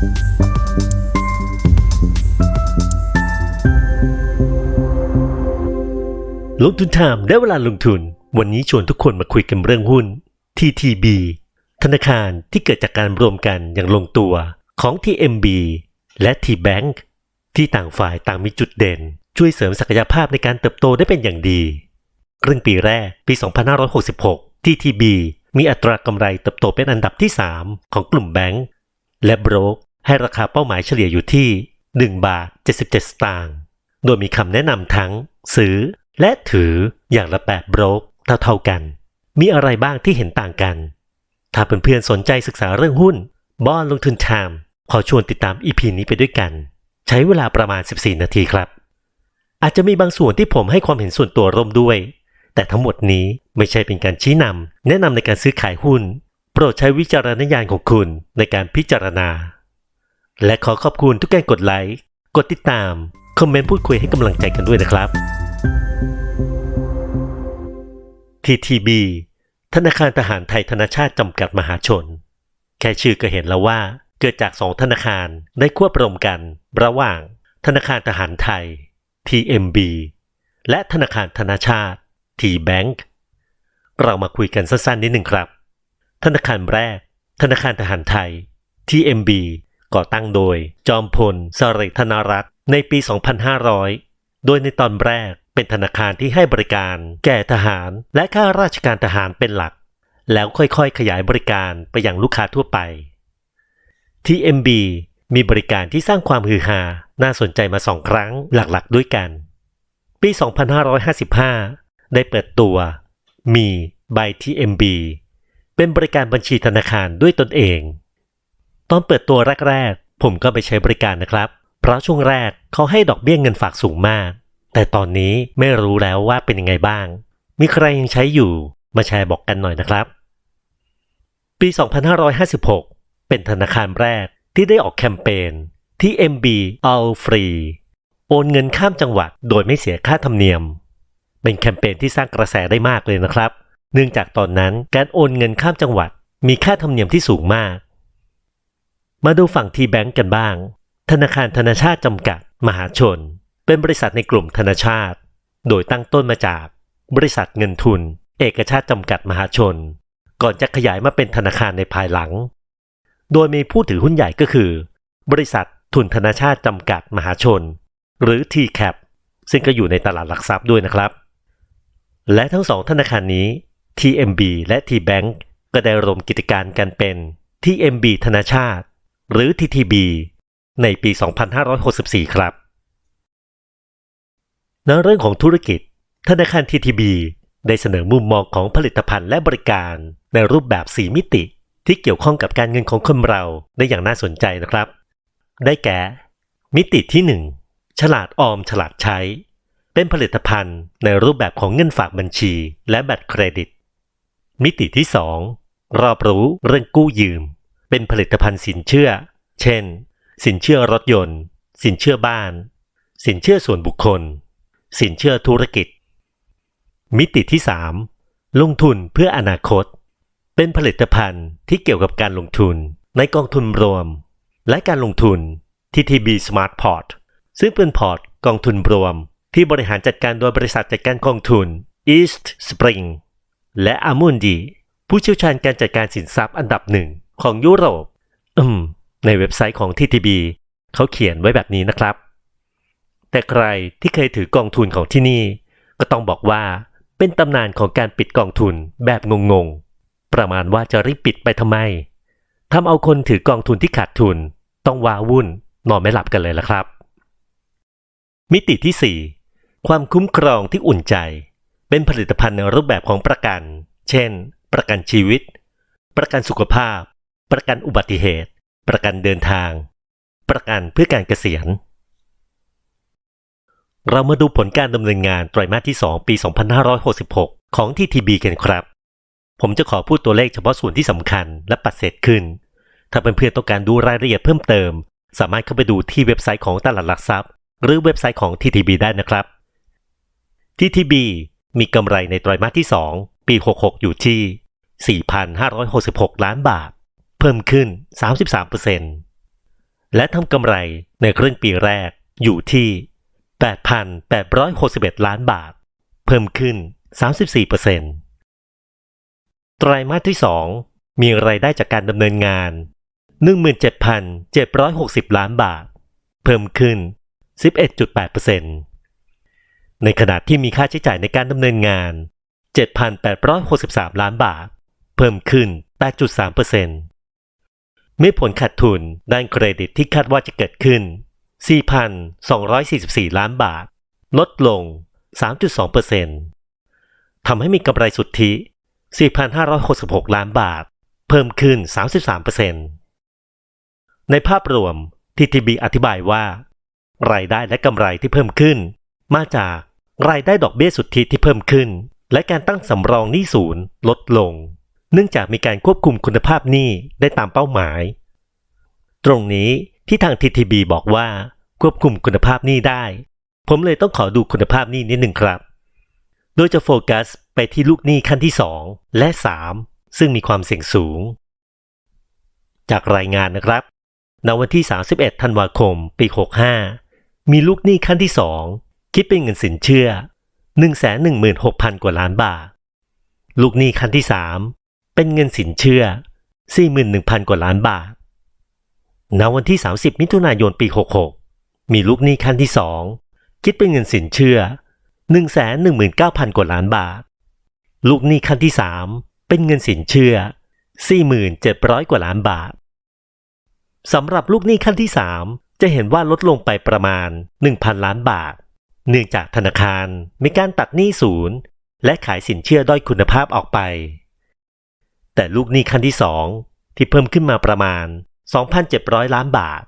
ลงทุนไทม์ได้เวลาลงทุน วันนี้ชวนทุกคนมาคุยกันเรื่องหุ้น TTB ธนาคารที่เกิดจากการรวมกันอย่างลงตัวของ TMB และ T-Bank ที่ต่างฝ่ายต่างมีจุดเด่น ช่วยเสริมศักยภาพในการเติบโตได้เป็นอย่างดี ครึ่งปีแรกปี 2566 TTB มีอัตรากำไรเติบโตเป็นอันดับที่ 3 ของกลุ่มแบงก์และโบรก ให้ราคาเป้าหมายเฉลี่ยอยู่ที่ 1 บาท 77 สตางค์ โดยมีคำแนะนำทั้งซื้อและถืออย่างละแบบโบรกเท่าๆกัน มีอะไรบ้างที่เห็นต่างกัน ถ้าเพื่อนๆสนใจศึกษาเรื่องหุ้นบอนลงทุนไทม์ขอชวนติดตาม EP นี้ไปด้วยกัน ใช้เวลาประมาณ 14 นาทีครับ อาจจะมีบางส่วนที่ผมให้ความเห็นส่วนตัวร่วมด้วย แต่ทั้งหมดนี้ไม่ใช่เป็นการชี้นำแนะนำในการซื้อขายหุ้น โปรดใช้วิจารณญาณของคุณในการพิจารณา และขอขอบคุณทุกการกดไลค์ กดติดตาม คอมเมนต์พูดคุยให้กำลังใจกันด้วยนะครับ TTB ธนาคารทหารไทยธนาชาติจำกัดมหาชน แค่ชื่อก็เห็นแล้วว่า เกิดจากสองธนาคารได้ควบรวมกัน ระหว่างธนาคารทหารไทย TMB และธนาคารธนาชาติ T-Bank เรามาคุยกันสั้นๆนิดหนึ่งครับ ธนาคารแรก ธนาคารทหารไทย TMB ก่อตั้งโดย จอมพลสฤษดิ์ธนรัตน์ในปี 2500 โดยในตอนแรกเป็นธนาคารที่ให้บริการ แก่ทหาร และข้าราชการทหารเป็นหลัก แล้วค่อยๆ ขยายบริการไปยังลูกค้าทั่วไป TMB มีบริการที่สร้างความฮือฮา น่าสนใจมาสองครั้งหลักๆ ด้วยกัน ปี 2555 ได้เปิดตัว มี by TMB เป็นบริการบัญชีธนาคารด้วยตนเอง ตอนเปิดตัวแรกๆ ผมก็ไปใช้บริการนะครับ เพราะช่วงแรกเขาให้ดอกเบี้ยเงินฝากสูงมาก แต่ตอนนี้ไม่รู้แล้วว่าเป็นยังไงบ้าง มีใครยังใช้อยู่มาแชร์บอกกันหน่อยนะครับ ปี 2556 เป็นธนาคารแรกที่ได้ออกแคมเปญที่ MB All Free โอนเงินข้ามจังหวัดโดยไม่เสียค่าธรรมเนียม เป็นแคมเปญที่สร้างกระแสได้มากเลยนะครับ เนื่องจากตอนนั้นการโอนเงินข้ามจังหวัดมีค่าธรรมเนียมที่สูงมาก มาดูฝั่งทีแบงก์กันบ้าง ธนาคารธนาชาติจำกัด มหาชน เป็นบริษัทในกลุ่มธนาชาติ โดยตั้งต้นมาจาก บริษัทเงินทุน เอกชาติจำกัดมหาชน ก่อนจะขยายมาเป็นธนาคารในภายหลัง โดยมีผู้ถือหุ้นใหญ่ก็คือ บริษัททุนธนาชาติจำกัดมหาชน หรือ TCAP ซึ่งก็อยู่ในตลาดหลักทรัพย์ด้วยนะครับ และทั้งสองธนาคารนี้ TMB และ T-Bank ก็ได้รวมกิจการกันเป็น TMB ธนาชาติ หรือ TTB ในปี 2564 ครับในเรื่องของธุรกิจ ธนาคาร TTB ได้เสนอมุมมองของผลิตภัณฑ์และบริการ ในรูปแบบ 4 มิติ ที่เกี่ยวข้องกับการเงินของคนเราได้อย่างน่าสนใจนะครับ ได้แก่ มิติที่ 1 ฉลาดออมฉลาดใช้ เป็นผลิตภัณฑ์ในรูปแบบของเงินฝากบัญชี และบัตรเครดิต มิติที่ 2 รอบรู้เรื่องกู้ยืม เป็นผลิตภัณฑ์สินเชื่อ เช่น สินเชื่อรถยนต์ สินเชื่อบ้าน สินเชื่อส่วนบุคคล สินเชื่อธุรกิจ มิติที่ 3 ลงทุนเพื่ออนาคต เป็นผลิตภัณฑ์ที่เกี่ยวกับการลงทุนในกองทุนรวม และการลงทุน TTB Smart Port ซึ่งเป็นพอร์ตกองทุนรวม ที่บริหารจัดการโดยบริษัทจัดการกองทุน East Spring และ Amundi ผู้เชี่ยวชาญการจัดการสินทรัพย์อันดับหนึ่ง ของยุโรป อืม ในเว็บไซต์ของ TTB เขาเขียนไว้แบบนี้นะครับ แต่ใครที่เคยถือกองทุนของที่นี่ ก็ต้องบอกว่าเป็นตำนานของการปิดกองทุนแบบงงๆ ประมาณว่าจะรีบปิดไปทำไมทำเอาคนถือกองทุนที่ขาดทุน ต้องว้าวุ่นนอนไม่หลับกันเลยละครับ มิติที่ 4 ความคุ้มครองที่อุ่นใจ เป็นผลิตภัณฑ์ในรูปแบบของประกัน เช่น ประกันชีวิต ประกันสุขภาพ ประกันอุบัติเหตุ ประกันเดินทาง ประกันเพื่อการเกษียณ เรามาดูผลการดำเนินงานไตรมาสที่ 2 ปี 2566 ของ TTB กันครับ ผมจะขอพูดตัวเลขเฉพาะส่วนที่สำคัญและปัดเศษขึ้น ถ้าเพื่อนๆต้องการดูรายละเอียดเพิ่มเติม สามารถเข้าไปดูที่เว็บไซต์ของตลาดหลักทรัพย์ หรือเว็บไซต์ของ TTB ได้นะครับ TTB มีกำไรในไตรมาสที่ 2 ปี 66 อยู่ที่ 4,566 ล้านบาท เพิ่มขึ้น 33%และทำกำไรในครึ่งปีแรกอยู่ที่ 8,861 ล้านบาท เพิ่มขึ้น 34%ไตรามาสที่ 2 มีไรายได้จากการดำเนินงาน 17,760 ล้านบาท เพิ่มขึ้น 11.8%ในขณะที่มีค่าใช้จ่ายในการดำเนินงาน 7,863 ล้านบาท เพิ่มขึ้น 8.3% มีผลขาดทุนด้านเครดิตที่คาดว่าจะเกิดขึ้น 4,244 ล้านบาท ลดลง 3.2%ทำให้มีกำไรสุทธิ 4,566 ล้านบาท เพิ่มขึ้น 33%ในภาพรวม TTB อธิบายว่า รายได้และกำไรที่เพิ่มขึ้น มาจากรายได้ดอกเบี้ยสุทธิที่เพิ่มขึ้น และการตั้งสำรองหนี้ศูนย์ลดลง เนื่องจากมีการควบคุมคุณภาพหนี้ได้ตามเป้าหมาย ตรงนี้ที่ทาง TTB บอกว่าควบคุมคุณภาพหนี้ได้ ผมเลยต้องขอดูคุณภาพหนี้นิดหนึ่งครับ โดยจะโฟกัสไปที่ลูกหนี้ขั้นที่ 2 และ 3 ซึ่งมีความเสี่ยงสูง จากรายงานนะครับณวันที่ 31 ธันวาคม ปี 65 มีลูกหนี้ขั้นที่ 2 คิดเป็นเงินสินเชื่อ 116,000 กว่าล้านบาท ลูกหนี้ขั้นที่3 เป็นเงินสินเชื่อ 41,000 กว่าล้านบาท ณ วันที่ 30 มิถุนายน ปี 66 มีลูกหนี้ขั้นที่ 2 คิดเป็นเงินสินเชื่อ 119,000 กว่าล้านบาท ลูกหนี้ขั้นที่ 3 เป็นเงินสินเชื่อ 4,700 กว่าล้านบาท สำหรับลูกหนี้ขั้นที่ 3 จะเห็นว่าลดลงไปประมาณ 1,000 ล้านบาท เนื่องจากธนาคารมีการตัดหนี้ศูนย์และขายสินเชื่อด้อยคุณภาพออกไป แต่ลูกหนี้ขั้นที่ 2 ที่เพิ่มขึ้นมาประมาณ 2,700 ล้านบาท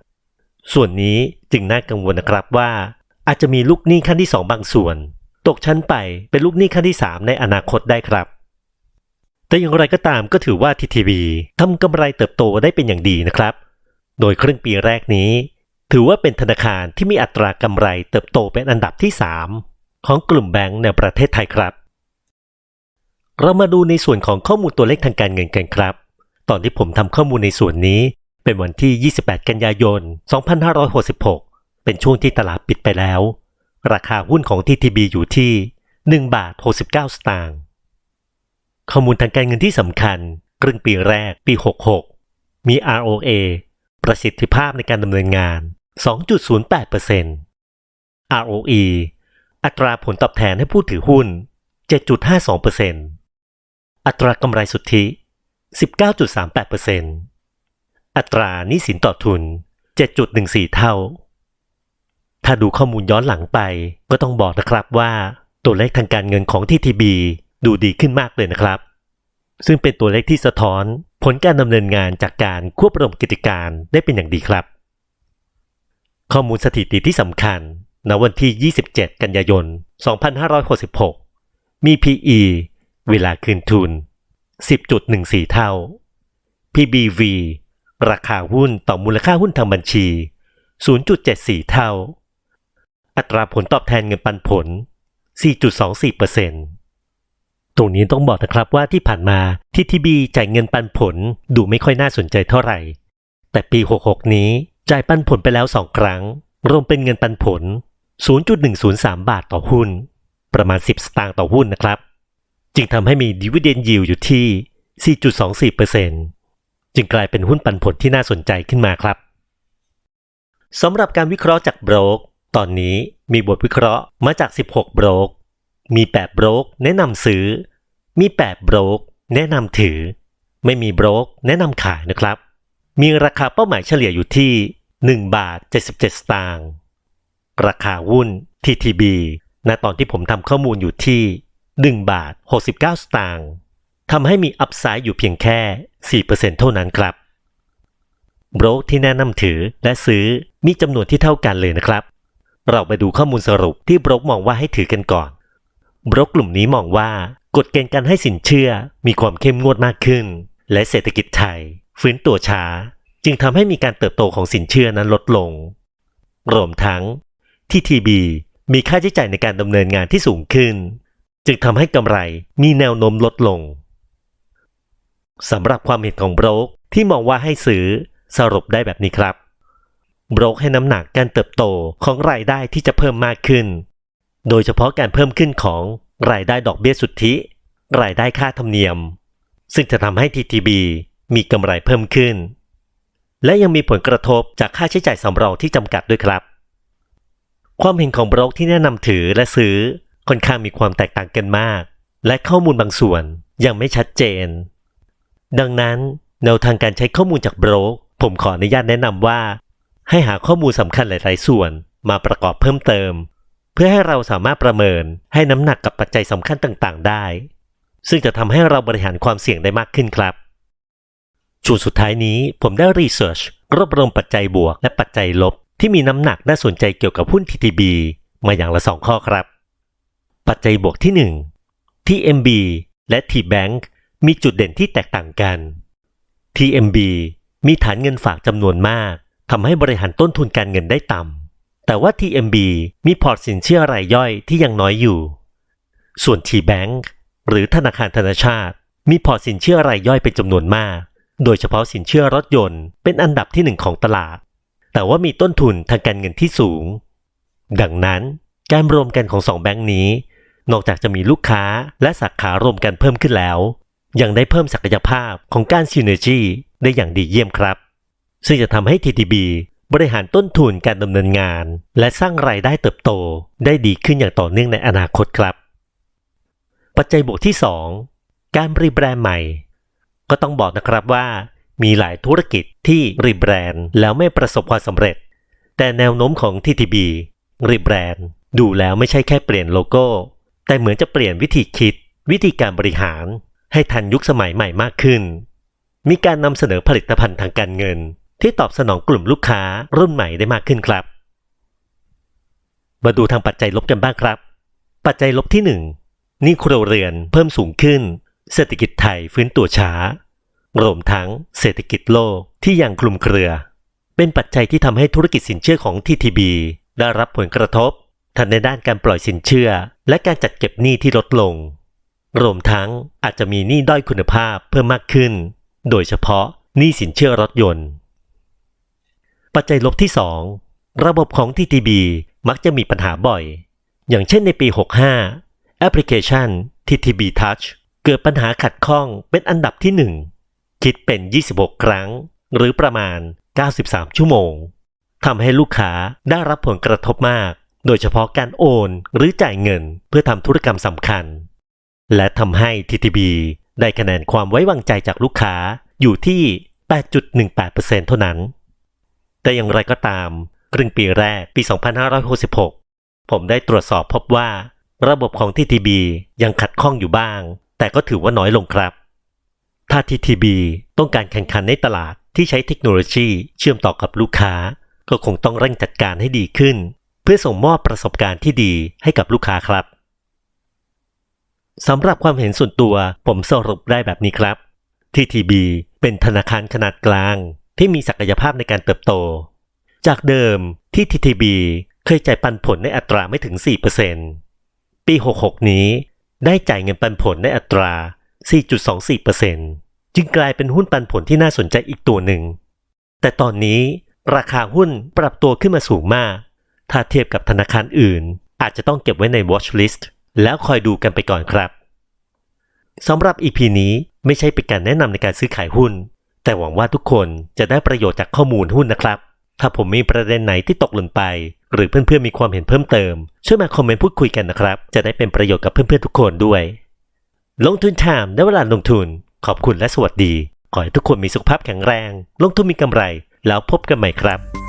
ส่วนนี้จึงน่ากังวลนะครับว่า อาจจะมีลูกหนี้ขั้นที่ 2 บางส่วน ตกชั้นไปเป็นลูกหนี้ขั้นที่ 3 ในอนาคตได้ครับ แต่อย่างไรก็ตามก็ถือว่า TTB ทำกำไรเติบโตได้เป็นอย่างดีนะครับ โดยครึ่งปีแรกนี้ ถือว่าเป็นธนาคารที่มีอัตรากำไรเติบโตเป็นอันดับที่ 3 ของกลุ่มแบงก์ในประเทศไทยครับ เรามาดูในส่วนของข้อมูลตัวเลขทางการเงินกันครับ ตอนที่ผมทำข้อมูลในส่วนนี้เป็นวันที่ 28 กันยายน 2566 เป็นช่วงที่ตลาดปิดไปแล้ว ราคาหุ้นของ TTB อยู่ที่ 1 บาท 69 สตางค์ ข้อมูลทางการเงินที่สำคัญ ครึ่งปีแรกปี 66 มี ROA ประสิทธิภาพในการดำเนินงาน 2.08% ROE อัตราผลตอบแทนให้ผู้ถือหุ้น 7.52% อัตรากำไรสุทธิ 19.38%อัตรานี้สินต่อทุน 7.14 เท่า ถ้าดูข้อมูลย้อนหลังไปก็ต้องบอกนะครับว่าตัวเลขทางการเงินของ TTB ดูดีขึ้นมากเลยนะครับ ซึ่งเป็นตัวเลขที่สะท้อนผลการดำเนินงานจากการควบรวมกิจการได้เป็นอย่างดีครับ ข้อมูลสถิติที่สำคัญณวันที่ 27 กันยายน 2566 มี PE เวลาคืนทุน 10.14 เท่า PBV ราคาหุ้นต่อมูลค่าหุ้นทางบัญชี 0.74 เท่า อัตราผลตอบแทนเงินปันผล 4.24%ตรงนี้ต้องบอกนะครับว่าที่ผ่านมาที่ทีบีจ่ายเงินปันผลดูไม่ค่อยน่าสนใจเท่าไหร่ แต่ปี 66 นี้จ่ายปันผลไปแล้ว 2 ครั้ง รวมเป็นเงินปันผล 0.103 บาทต่อหุ้น ประมาณ 10 สตางค์ต่อหุ้นนะครับ จึงทำให้มี dividend yield อยู่ที่ 4.24%จึงกลายเป็นหุ้นปันผลที่น่าสนใจขึ้นมาครับสำหรับการวิเคราะห์จากโบรก ตอนนี้มีบทวิเคราะห์มาจาก 16 โบรก มี 8 โบรก แนะนำซื้อ มี 8 โบรก แนะนำถือ ไม่มีโบรก แนะนำขายนะครับ มีราคาเป้าหมายเฉลี่ยอยู่ที่ 1 บาท 77 สตางค์ราคาหุ้น TTB ณตอนที่ผมทำข้อมูลอยู่ที่ 1 บาท 69 สตางค์ทำให้มีอัพไซด์อยู่เพียงแค่ 4%เท่านั้นครับโบรกที่แนะนำถือและซื้อมีจำนวนที่เท่ากันเลยนะครับ เราไปดูข้อมูลสรุปที่โบรกมองว่าให้ถือกันก่อนโบรกกลุ่มนี้มองว่ากฎเกณฑ์การให้สินเชื่อมีความเข้มงวดมากขึ้น และเศรษฐกิจไทย ฟื้นตัวช้า จึงทำให้มีการเติบโตของสินเชื่อนั้นลดลง รวมทั้งที่ TB มีค่าใช้จ่ายในการดำเนินงานที่สูงขึ้น จึงทำให้กำไรมีแนวโน้มลดลงสำหรับความเห็นของโบรกที่มองว่าให้ซื้อสรุปได้แบบนี้ครับ โบรกให้น้ำหนักการเติบโตของรายได้ที่จะเพิ่มมากขึ้น โดยเฉพาะการเพิ่มขึ้นของรายได้ดอกเบี้ยสุทธิ รายได้ค่าธรรมเนียม ซึ่งจะทำให้ TTB มีกำไรเพิ่มขึ้น และยังมีผลกระทบจากค่าใช้จ่ายสำรองที่จำกัดด้วยครับ ความเห็นของโบรกที่แนะนำถือและซื้อ ค่อนข้างมีความแตกต่างกันมาก และข้อมูลบางส่วนยังไม่ชัดเจน ดังนั้นแนวทางการใช้ข้อมูลจากโบรกผมขออนุญาตแนะนำว่า ให้หาข้อมูลสำคัญหลาย ๆ ส่วนมาประกอบเพิ่มเติม เพื่อให้เราสามารถประเมินให้น้ำหนักกับปัจจัยสำคัญต่าง ๆ ได้ ซึ่งจะทำให้เราบริหารความเสี่ยงได้มากขึ้นครับช่วงสุดท้ายนี้ผมได้รีเสิร์ชรวบรวมปัจจัยบวกและปัจจัยลบที่มีน้ำหนักน่าสนใจเกี่ยวกับหุ้น TTB มาอย่างละสองข้อครับ ปัจจัยบวกที่ 1 TMB และ T-Bank มีจุดเด่นที่แตกต่างกัน TMB มีฐานเงินฝากจำนวนมากทำให้บริหารต้นทุนการเงินได้ต่ำ แต่ว่า TMB มีพอร์ตสินเชื่อรายย่อยที่ยังน้อยอยู่ ส่วน T-Bank หรือธนาคารธนาชาติ มีพอร์ตสินเชื่อรายย่อยเป็นจำนวนมาก โดยเฉพาะสินเชื่อรถยนต์เป็นอันดับที่หนึ่งของตลาด แต่ว่ามีต้นทุนทางการเงินที่สูง ดังนั้นการรวมกันของสองแบงก์นี้ นอกจากจะมีลูกค้าและสาขารวมกันเพิ่มขึ้นแล้ว ยังได้เพิ่มศักยภาพของการซินเนจีได้อย่างดีเยี่ยมครับ ซึ่งจะทำให้ TTB บริหารต้นทุนการดำเนินงาน และสร้างรายได้เติบโตได้ดีขึ้นอย่างต่อเนื่องในอนาคตครับ ปัจจัยบวกที่ 2 การรีแบรนด์ใหม่ ก็ต้องบอกนะครับว่า มีหลายธุรกิจที่รีแบรนด์แล้วไม่ประสบความสำเร็จ แต่แนวโน้มของ TTB รีแบรนด์ดูแล้วไม่ใช่แค่เปลี่ยนโลโก้ แต่เหมือนจะเปลี่ยนวิธีคิด วิธีการบริหาร ให้ทันยุคสมัยใหม่มากขึ้น มีการนำเสนอผลิตภัณฑ์ทางการเงิน ที่ตอบสนองกลุ่มลูกค้ารุ่นใหม่ได้มากขึ้นครับ มาดูทางปัจจัยลบกันบ้างครับ ปัจจัยลบที่1หนี้ครัวเรือนเพิ่มสูงขึ้น เศรษฐกิจไทยฟื้นตัวช้ารวมทั้งเศรษฐกิจโลกที่ยังคลุมเครือ เป็นปัจจัยที่ทำให้ธุรกิจสินเชื่อของ TTB ได้รับผลกระทบ ทั้งในด้านการปล่อยสินเชื่อ และการจัดเก็บหนี้ที่ลดลง รวมทั้งอาจจะมีหนี้ด้อยคุณภาพเพิ่มมากขึ้น โดยเฉพาะหนี้สินเชื่อรถยนต์ ปัจจัยลบที่ 2 ระบบของ TTB มักจะมีปัญหาบ่อย อย่างเช่นในปี 65 แอปพลิเคชัน TTB Touch เกิดปัญหาขัดข้องเป็นอันดับที่ 1 คิดเป็น 26 ครั้ง หรือประมาณ 93 ชั่วโมงทำให้ลูกค้าได้รับผลกระทบมาก โดยเฉพาะการโอนหรือจ่ายเงินเพื่อทำธุรกรรมสำคัญ และทำให้ TTB ได้คะแนนความไว้วางใจจากลูกค้าอยู่ที่ 8.18%เท่านั้น แต่อย่างไรก็ตาม ครึ่งปีแรกปี 2566 ผมได้ตรวจสอบพบว่า ระบบของ TTB ยังขัดข้องอยู่บ้าง แต่ก็ถือว่าน้อยลงครับ ถ้า TTB ต้องการแข่งขันในตลาดที่ใช้เทคโนโลยีเชื่อมต่อกับลูกค้า ก็คงต้องเร่งจัดการให้ดีขึ้น พื่อส่งมอบประสบการณ์ที่ดีให้กับลูกค้าครับสำหรับความเห็นส่วนตัวผมสรุปได้แบบนี้ครับ TTB เป็นธนาคารขนาดกลางที่มีศักยภาพในการเติบโต จากเดิมที่ TTB เคยจ่ายปันผลในอัตราไม่ถึง 4%ปี 66 นี้ได้จ่ายเงินปันผลในอัตรา 4.24%จึงกลายเป็นหุ้นปันผลที่น่าสนใจอีกตัวหนึ่ง แต่ตอนนี้ราคาหุ้นปรับตัวขึ้นมาสูงมาก ถ้าเทียบกับธนาคารอื่น อาจจะต้องเก็บไว้ใน watch list แล้วคอยดูกันไปก่อนครับสำหรับ EP นี้ไม่ใช่เป็นการแนะนำในการซื้อขายหุ้น แต่หวังว่าทุกคนจะได้ประโยชน์จากข้อมูลหุ้นนะครับ ถ้าผมมีประเด็นไหนที่ตกหล่นไป หรือเพื่อนๆมีความเห็นเพิ่มเติม ช่วยมาคอมเมนต์พูดคุยกันนะครับ จะได้เป็นประโยชน์กับเพื่อนๆทุกคนด้วย ลงทุนไทม์ได้เวลาลงทุน ขอบคุณและสวัสดี ขอให้ทุกคนมีสุขภาพแข็งแรง ลงทุนมีกำไร แล้วพบกันใหม่ครับ